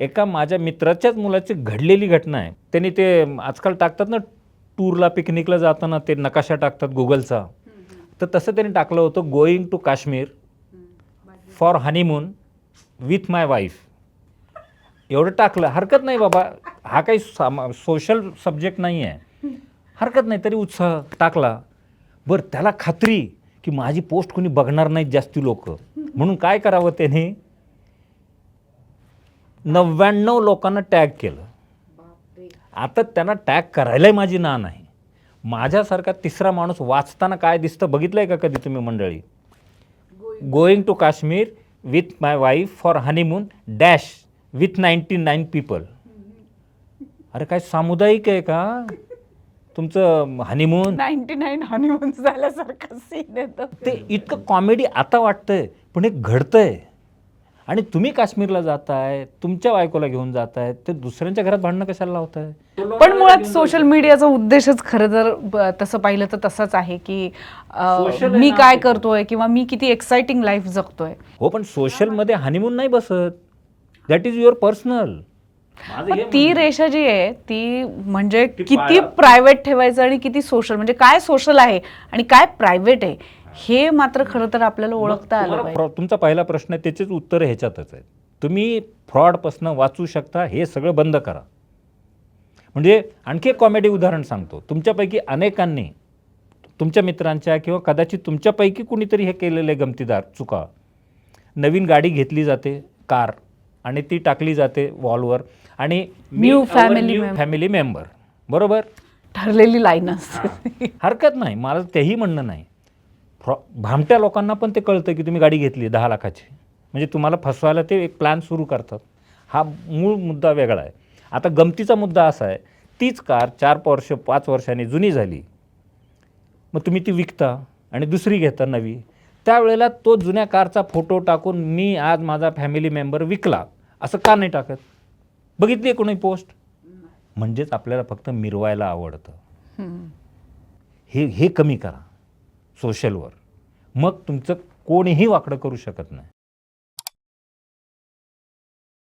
एका माझ्या मित्राच्याच मुलाची घडलेली घटना आहे. त्यांनी ते आजकाल टाकतात ना टूरला पिकनिकला जाताना ते नकाशा टाकतात गुगलचा. तर तसं त्यांनी टाकलं होतं going to Kashmir for honeymoon with my wife एवढं टाकलं. हरकत नाही बाबा. हा काही सामा सोशल सब्जेक्ट नाही आहे हरकत नाही तरी उत्साह टाकला. बरं त्याला खात्री की माझी पोस्ट कोणी बघणार नाहीत जास्ती लोक. म्हणून काय करावं त्याने? नव्याण्णव लोकांना टॅग केलं. आता त्यांना टॅग करायलाही माझी ना नाही. माझ्यासारखा तिसरा माणूस वाचताना काय दिसतं बघितलंय का कधी तुम्ही मंडळी? Going to Kashmir with my wife for honeymoon dash with ninety nine people अरे काय सामुदायिक आहे का? तुमचं हनीमून नाईन्टी नाईन हनीमून झाल्यासारखं सीन येतं. ते इतकं कॉमेडी आता वाटतंय पण हे घडतंय. आणि तुम्ही काश्मीरला जाताय तुमच्या बायकोला घेऊन जाताय ते दुसऱ्यांच्या घरात भांडणं कशाला लावताय? पण मुळात सोशल मीडियाचा उद्देशच खरं तर ब- तसं पाहिलं तर तसंच आहे की मी काय. करतोय किंवा मी किती एक्साइटिंग लाईफ जगतोय. हो पण सोशलमध्ये हनीमून नाही बसत. दॅट इज युअर पर्सनल ती रेषा जी आहे ती म्हणजे किती प्रायव्हेट ठेवायचं आणि किती सोशल म्हणजे काय सोशल आहे आणि काय प्रायव्हेट आहे हे मात्र खरं तर आपल्याला ओळखता आलं पाहिजे. तुमचा पहिला प्रश्न आहे त्याचेच उत्तर ह्याच्यातच आहे तुम्ही फ्रॉडपासनं वाचू शकता हे सगळं बंद करा. म्हणजे आणखी एक कॉमेडी उदाहरण सांगतो. तुमच्यापैकी अनेकांनी तुमच्या मित्रांच्या किंवा कदाचित तुमच्यापैकी कुणीतरी हे केलेलं गमतीदार चुका. नवीन गाडी घेतली जाते कार आणि ती टाकली जाते वॉलवर आणि family member. फॅमिली मेंबर बरोबर? ठरलेली लाईन असते. हरकत नाही. मला तेही म्हणणं नाही. फ्रॉ भामट्या लोकांना पण ते कळतं की तुम्ही गाडी घेतली दहा लाखाची. म्हणजे तुम्हाला फसवायला ते एक प्लॅन सुरू करतात. हा मूळ मुद्दा वेगळा आहे. आता गमतीचा मुद्दा असा आहे तीच कार चार वर्ष पाच वर्षांनी जुनी झाली. मग तुम्ही ती विकता आणि दुसरी घेता नवी. त्यावेळेला तो जुन्या कारचा फोटो टाकून मी आज माझा फॅमिली मेंबर विकला. असं का नाही टाकत? बघितली आहे कोणी पोस्ट म्हणजेच आपल्याला फक्त मिरवायला आवडतं. हे हे कमी करा. सोशलवर मग तुमचं कोणीही वाकडं करू शकत नाही.